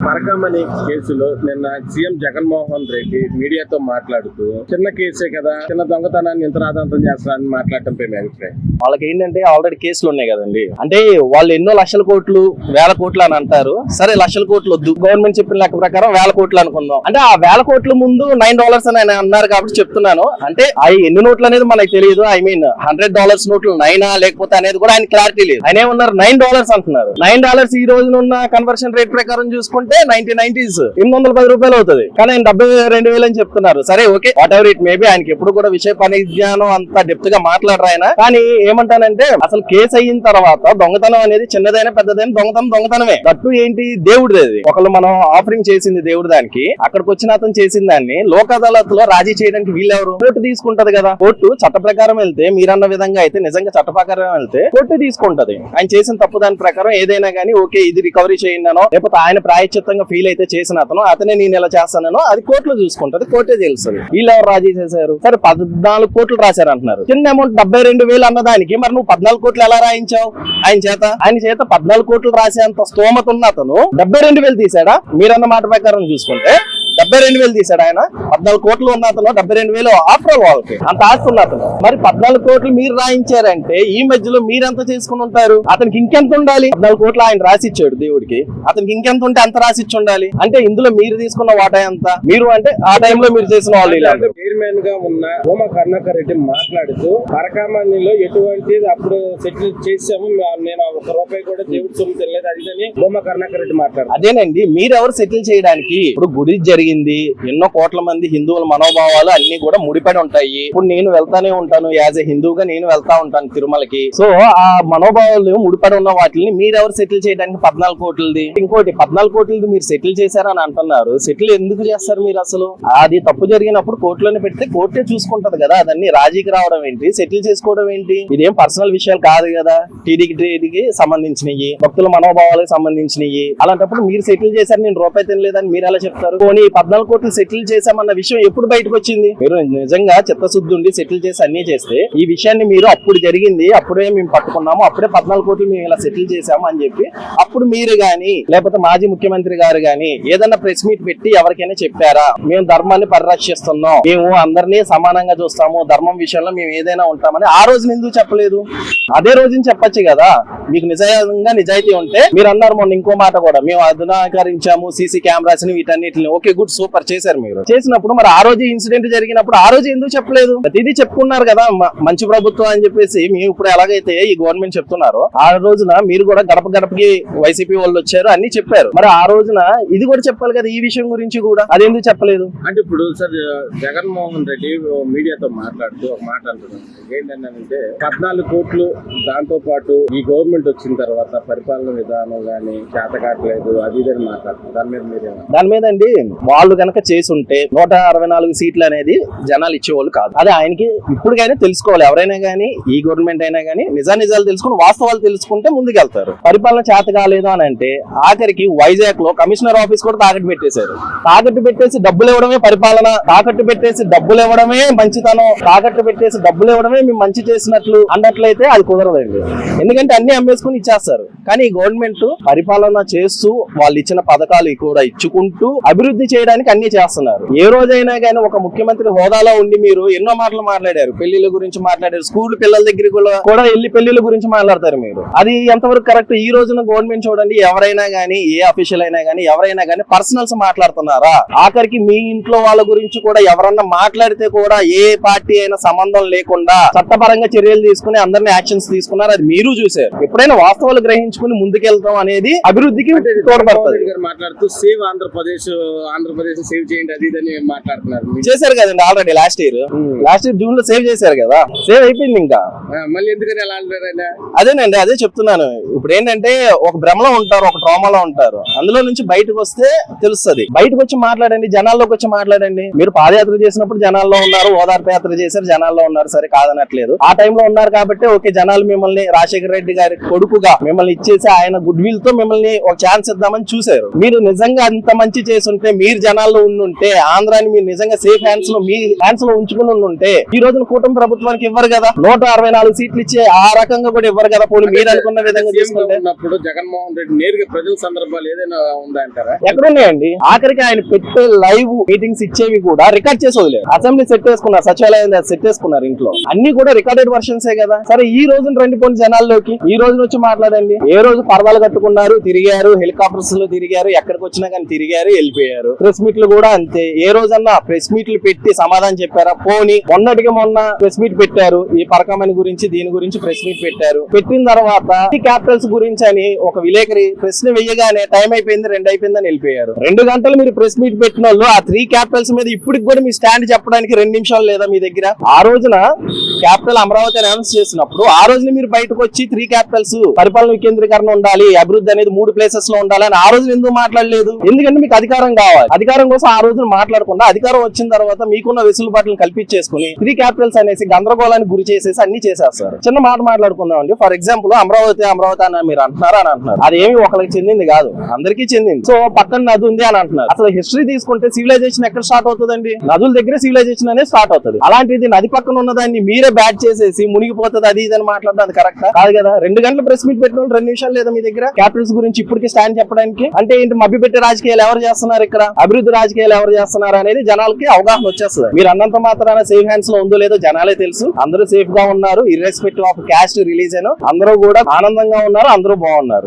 పరకమణి కేసులో నిన్న సీఎం జగన్మోహన్ రెడ్డి మీడియాతో మాట్లాడుతూ చిన్న కేసే కదా చిన్న దొంగతనాన్ని ఇంత రాదంతం చేస్తారని మాట్లాడటంపై మీ అభిప్రాయం? వాళ్ళకి ఏంటంటే ఆల్రెడీ కేసులు ఉన్నాయి కదండి. అంటే వాళ్ళు ఎన్నో లక్షల కోట్లు వేల కోట్లు అని అంటారు. సరే లక్షల కోట్లు వద్దు. గవర్నమెంట్ చెప్పిన లెక్క ప్రకారం వేల కోట్లు అనుకుందాం. అంటే ఆ వేల కోట్ల ముందు నైన్ డాలర్స్ అని ఆయన అన్నారు కాబట్టి చెప్తున్నాను. అంటే అవి ఎన్ని నోట్లు అనేది మనకు తెలియదు. ఐ మీన్ హండ్రెడ్ డాలర్స్ నోట్లు నైనా లేకపోతే అనేది కూడా ఆయన క్లారిటీ లేదు. ఆయన ఏమన్నారు? నైన్ డాలర్స్ అంటున్నారు. నైన్ డాలర్స్ ఈ రోజున ఉన్న కన్వర్షన్ రేట్ ప్రకారం చూసుకుంటే నైన్టీ నైన్టీస్ ఎనిమిది వందల పది రూపాయలు అవుతుంది. కానీ ఆయన డెబ్బై రెండు వేలు అని చెప్తున్నారు. సరే okay. Whatever it maybe ఆయనకి ఎప్పుడు కూడా విషయ పరిజ్ఞానం అంత డెప్త్గా మాట్లాడరు ఆయన. కానీ ఏమంటానంటే అసలు కేసు అయిన తర్వాత దొంగతనం అనేది చిన్నదైనా పెద్దదైనా దొంగతనం దొంగతనమే. తట్టు ఏంటి? దేవుడిది అది. ఒకళ్ళు మనం ఆఫరింగ్ చేసింది దేవుడు దానికి అక్కడికి వచ్చిన అతను చేసిన దాన్ని. లోక్ అదాలత్లో రాజీ చేయడానికి వీళ్ళెవరు? కోర్టు తీసుకుంటది కదా. కోర్టు చట్ట ప్రకారం వెళ్తే మీరన్న విధంగా అయితే నిజంగా చట్ట ప్రకారం వెళ్తే కోర్టు తీసుకుంటది. ఆయన చేసిన తప్పు దాని ప్రకారం ఏదైనా గానీ ఓకే ఇది రికవరీ చేయండినో లేకపోతే ఆయన ప్రాయశ్చిత్తంగా ఫీల్ అయితే చేసిన అతను. అతనే నేను ఇలా చేస్తానో అది కోర్టులో చూసుకుంటది. కోర్టే తెలుస్తుంది. వీళ్ళు ఎవరు రాజీ చేశారు? సరే పద్నాలుగు కోట్లు రాశారు అంటున్నారు చిన్న అమౌంట్ డెబ్బై రెండు వేలు అన్నదానికి మరి నువ్వు పద్నాలుగు కోట్లు ఎలా రాయించావు? ఆయన చేత? ఆయన చేత పద్నాలుగు కోట్లు రాసేంత స్తోమత ఉన్న అతను డెబ్బై రెండు వేలు తీసాడా మీరన్న మాట ప్రకారం చూసుకుంటే డెబ్బై రెండు వేలు తీసాడు ఆయన. పద్నాలుగు కోట్లు ఉన్న అతను డెబ్బై రెండు వేలు ఆఫర్ వాళ్ళకి. అంత ఆస్తి ఉన్న అతను. మరి పద్నాలుగు కోట్లు మీరు రాయించారంటే ఈ మధ్యలో మీరెంత చేసుకుని ఉంటారు? అతనికి ఇంకెంత ఉండాలి? పద్నాలుగు కోట్లు ఆయన రాసిచ్చాడు దేవుడికి. అతనికి ఇంకెంత ఉంటే అంత రాసిచ్చి ఉండాలి. అంటే ఇందులో మీరు తీసుకున్న వాటా ఎంత? మీరు అంటే ఆ టైంలో మీరు చేసిన వాళ్ళు చైర్మన్గా ఉన్న భూమా కరుణాకర్ రెడ్డి మాట్లాడుతూ పరకామణిలో ఎటువంటి అప్పుడు సెటిల్ చేసాము నేను ఒక రూపాయి కూడా దేవుడి సొమ్ము తెలియదు అది అని భూమా కరుణాకర్ రెడ్డి మాట్లాడారు అదేనండి మీరెవరు సెటిల్ చేయడానికి? ఇప్పుడు గుడి జరిగింది. ఎన్నో కోట్ల మంది హిందువుల మనోభావాలు అన్ని కూడా ముడిపడి ఉంటాయి. ఇప్పుడు నేను వెళ్తానే ఉంటాను యాజ్ ఎ హిందువుగా నేను వెళ్తా ఉంటాను తిరుమలకి. సో ఆ మనోభావాలు ముడిపడి ఉన్న వాటిని మీరెవరు సెటిల్ చేయడానికి పద్నాలుగు కోట్లది? ఇంకోటి పద్నాలుగు కోట్లది మీరు సెటిల్ చేశారని అంటున్నారు. సెటిల్ ఎందుకు చేస్తారు మీరు అసలు? అది తప్పు జరిగినప్పుడు కోర్టులోనే పెడితే కోర్టే చూసుకుంటది కదా. అదన్నీ రాజీకి రావడం ఏంటి? సెటిల్ చేసుకోవడం ఏంటి? ఇదేం పర్సనల్ విషయాలు కాదు కదా. టీడీకి టీడీకి సంబంధించినవి భక్తుల మనోభావాలకు సంబంధించినవి అలాంటప్పుడు మీరు సెటిల్ చేశారు నేను రూపాయి తినలేదని మీరు ఎలా చెప్తారు? పోనీ పద్నాలుగు కోట్లు సెటిల్ చేశామన్న విషయం ఎప్పుడు బయటకు వచ్చింది? మీరు నిజంగా చిత్తశుద్ధి ఉండి సెటిల్ చేసి అన్ని చేస్తే ఈ విషయాన్ని మీరు అప్పుడు జరిగింది అప్పుడే మేము పట్టుకున్నాము అప్పుడే పద్నాలుగు కోట్లు మేము ఇలా సెటిల్ చేశాము అని చెప్పి అప్పుడు మీరు గాని లేకపోతే మాజీ ముఖ్యమంత్రి గారు గాని ఏదన్నా ప్రెస్ మీట్ పెట్టి ఎవరికైనా చెప్పారా? మేము ధర్మాన్ని పరిరక్షిస్తున్నాం మేము అందరినీ సమానంగా చూస్తాము ధర్మం విషయంలో మేము ఏదైనా ఉంటామని ఆ రోజు ఎందుకు చెప్పలేదు? అదే రోజున చెప్పొచ్చు కదా. మీకు నిజంగా నిజాయితీ ఉంటే మీరు అన్నారు మొన్న ఇంకో మాట కూడా మేము అధునాకరించాము సీసీ కెమెరాస్ని వీటన్నిటిని. Okay good. సూపర్ చేశారు మీరు. చేసినప్పుడు మరి ఆ రోజు ఇన్సిడెంట్ జరిగినప్పుడు ఆ రోజు ఎందుకు చెప్పలేదు? ఇది చెప్పుకున్నారు కదా మ- మంచి ప్రభుత్వం అని చెప్పేసి మేము ఇప్పుడు ఎలాగైతే ఈ గవర్నమెంట్ చెప్తున్నారో ఆ రోజున మీరు కూడా గడప గడపకి వైసీపీ వాళ్ళు వచ్చారు అన్ని చెప్పారు. మరి ఆ రోజున ఇది కూడా చెప్పాలి కదా ఈ విషయం గురించి కూడా. అదెందుకు చెప్పలేదు? అంటే ఇప్పుడు సార్ జగన్మోహన్ రెడ్డి మీడియాతో మాట్లాడుతూ ఒక మాట అంటున్నారు ఏంటంటే పద్నాలుగు కోట్లు దాంతో పాటు ఈ గవర్నమెంట్ వచ్చిన తర్వాత పరిపాలన విధానం గాని చేత కావట్లేదు అది ఇది అని మాట్లాడుతున్నారు. దాని మీద మీరేమో దాని మీద అండి వాళ్ళు కనుక చేసి ఉంటే నూట అరవై నాలుగు సీట్లు అనేది జనాలు ఇచ్చేవాళ్ళు కాదు. అది ఆయనకి ఇప్పటికైనా తెలుసుకోవాలి. ఎవరైనా కానీ ఈ గవర్నమెంట్ అయినా కానీ నిజా నిజాలు తెలుసుకుని వాస్తవాలు తెలుసుకుంటే ముందుకెళ్తారు. పరిపాలన చేత కాలేదు అని అంటే ఆఖరికి వైజాగ్లో కమిషనర్ ఆఫీస్ కూడా తాకట్టు పెట్టేశారు. తాకట్టు పెట్టేసి డబ్బులు ఇవ్వడమే పరిపాలన. తాకట్టు పెట్టేసి డబ్బులు ఇవ్వడమే మంచితనం. తాకట్టు పెట్టేసి డబ్బులు ఇవ్వడమే మేము మంచి చేసినట్లు అన్నట్లయితే అది కుదరదండి. ఎందుకంటే అన్ని అమ్మేసుకుని ఇచ్చేస్తారు. కానీ ఈ గవర్నమెంట్ పరిపాలన చేస్తూ వాళ్ళు ఇచ్చిన పథకాలు కూడా ఇచ్చుకుంటూ అభివృద్ధి చేయడానికి అన్ని చేస్తున్నారు. ఏ రోజైనా కానీ ఒక ముఖ్యమంత్రి హోదాలో ఉండి మీరు ఎన్నో మాటలు మాట్లాడారు. పెళ్ళిళ్ళ గురించి మాట్లాడారు. స్కూల్ పిల్లల దగ్గర కూడా- వెళ్ళి పెళ్ళిళ్ళ గురించి మాట్లాడతారు మీరు. అది ఎంతవరకు కరెక్ట్? ఈ రోజున గవర్నమెంట్ చూడండి ఎవరైనా కానీ ఏ అఫీషియల్ అయినా కానీ ఎవరైనా కానీ పర్సనల్స్ మాట్లాడుతున్నారా? ఆఖరికి మీ ఇంట్లో వాళ్ళ గురించి కూడా ఎవరన్నా మాట్లాడితే కూడా ఏ పార్టీ అయినా సంబంధం లేకుండా చట్టపరంగా చర్యలు తీసుకుని అందరినీ యాక్షన్స్ తీసుకున్నారు. అది మీరు చూసారు ఎప్పుడైనా వాస్తవాలు గ్రహించుకుని ముందుకెళ్తాం అనేది అభివృద్ధికి తోడ్పడుతుంది. మాట్లాడుతూ సేవ్ ఆంధ్రప్రదేశ్ ఆంధ్రప్రదేశ్ సేవ్ చేయండి అది ఇది అని మాట్లాడుతున్నారు. చేశారు కదండి already last year last year జూన్లో సేవ్ చేశారు కదా. సేవ్ అయిపోయింది ఇంకా. మళ్ళీ ఎందుకని అలా? అదేనండి అదే చెప్తున్నాను. ఇప్పుడు ఏంటంటే ఒక భ్రమలో ఉంటారు ఒక ట్రామాలో ఉంటారు. అందులో నుంచి బయటకు వస్తే తెలుస్తది. బయటకు వచ్చి మాట్లాడండి జనాల్లోకి వచ్చి మాట్లాడండి. మీరు పాదయాత్ర చేసినప్పుడు జనాల్లో ఉన్నారు ఓదార్పు యాత్ర చేశారు జనాల్లో ఉన్నారు సరే కాదనట్లేదు. ఆ టైంలో ఉన్నారు కాబట్టి ఓకే జనాలు మిమ్మల్ని రాజశేఖర రెడ్డి గారి కొడుకుగా మిమ్మల్ని ఇచ్చేసి ఆయన గుడ్ విల్తో మిమ్మల్ని ఒక ఛాన్స్ ఇద్దామని చూశారు. మీరు నిజంగా అంత మంచి చేస్తుంటే మీరు జనాల్లో ఉండుంటే ఆంధ్రాని మీరు నిజంగా సేఫ్ హ్యాండ్స్లో మీ హ్యాండ్స్లో ఉంచుకుని ఉండుంటే ఈ రోజున కూటమి ప్రభుత్వానికి ఇవ్వరు కదా? నూట అరవై నాలుగు సీట్లు ఇచ్చే ఆ రకంగా కూడా ఇవ్వరు కదా పోనీ? మీరు అనుకున్న విధంగా చేసుకుంటే. జగన్మోహన్ రెడ్డి నేరుగా ప్రజల సందర్భాలు ఏదైనా ఉందా అంటారా ఎక్కడున్నాయండి? ఆఖరికి ఆయన పెట్టే లైవ్ మీటింగ్స్ ఇచ్చేవి కూడా రికార్డ్ చేసి వదిలేదు అసెంబ్లీ సెట్ చేసుకున్నారు సచివాలయం సెట్ చేసుకున్నారు ఇంట్లో. అన్ని కూడా రికార్డెడ్ వర్షన్సే కదా? సరే ఈ రోజున రండి కొన్ని జనాల్లోకి ఈ రోజున వచ్చి మాట్లాడండి. ఏ రోజు పరదాలు కట్టుకున్నారు? తిరిగారు హెలికాప్టర్స్లో తిరిగారు ఎక్కడికి వచ్చినా కానీ తిరిగారు వెళ్ళిపోయారు. ప్రెస్ మీట్లు కూడా అంతే. ఏ రోజన్నా ప్రెస్ మీట్లు పెట్టి సమాధానం చెప్పారా? పోని మొన్నటికి మొన్న ప్రెస్ మీట్ పెట్టారు. ఈ పరకమని గురించి దీని గురించి ప్రెస్ మీట్ పెట్టారు. పెట్టిన తర్వాత క్యాపిటల్స్ గురించి అని ఒక విలేకరి ప్రశ్న వెయ్యగానే టైం అయిపోయింది రెండు అయిపోయిందని వెళ్ళిపోయారు. రెండు గంటలు మీరు ప్రెస్ మీట్ పెట్టిన వాళ్ళు ఆ త్రీ క్యాపిటల్స్ మీద ఇప్పటికి కూడా మీ స్టాండ్ చెప్పడానికి రెండు నిమిషాలు లేదా మీ దగ్గర? ఆ రోజున క్యాపిటల్ అమరావతి అనౌన్స్ చేసినప్పుడు ఆ రోజున మీరు బయటకు వచ్చి త్రీ క్యాపిటల్స్ పరిపాలన వికేంద్రీకరణ ఉండాలి అభివృద్ధి అనేది మూడు ప్లేసెస్లో ఉండాలి అని ఆ రోజున ఎందుకు మాట్లాడలేదు? ఎందుకంటే మీకు అధికారం కావాలి. అధికారం కోసం ఆ రోజున మాట్లాడకుండా అధికారం వచ్చిన తర్వాత మీకున్న వెసులుబాటులను కల్పించేసుకుని త్రీ క్యాపిటల్స్ అనేసి గందరగోళానికి గురి చేసేసి అన్ని చేసేస్తారు చిన్న మాట మాట్లాడుకుందాం అండి. ఫర్ ఎగ్జాంపుల్ అమరావతి అమరావతి అని మీరు అంటున్నారు అని అంటున్నారు. అది ఏమి ఒకరికి చెందింది కాదు. అందరికీ చెందింది. సో పక్కన నది ఉంది అని అంటున్నారు. అసలు హిస్టరీ తీసుకుంటే సివిలైజేషన్ ఎక్కడ స్టార్ట్ అవుతుందండి? నదుల దగ్గర సివిలైజేషన్ అనేది స్టార్ట్ అవుతుంది. అలాంటిది నది పక్కన ఉన్నదాన్ని మీరే బ్యాట్ చేసేసి మునిగిపోతుంది అది ఇది అని మాట్లాడడం అది కరెక్ట్ కాదు కదా. రెండు గంటలు ప్రెస్ మీట్ పెట్టిన రెండు నిమిషాలు లేదా మీ దగ్గర? క్యాపిటల్స్ గురించి ఇప్పటికి స్టాండ్ చెప్పడానికి? అంటే ఏంటి? మభ్య పెట్టే రాజకీయాలు ఎవరు చేస్తున్నారు ఇక్కడ? అభివృద్ధి రాజకీయాలు ఎవరు చేస్తున్నారు అనేది జనాలకి అవగాహన వచ్చేస్తుంది. మీరు అన్నంత మాత్రాన సేఫ్ హ్యాండ్స్లో ఉందో లేదో జనాలే తెలుసు. అందరూ సేఫ్గా ఉన్నారు ఇర్రెస్పెక్టివ్ ఆఫ్ క్యాస్ట్ రిలీజ్ అందరూ కూడా ఆనందంగా ఉన్నారు అందరూ బాగున్నారు.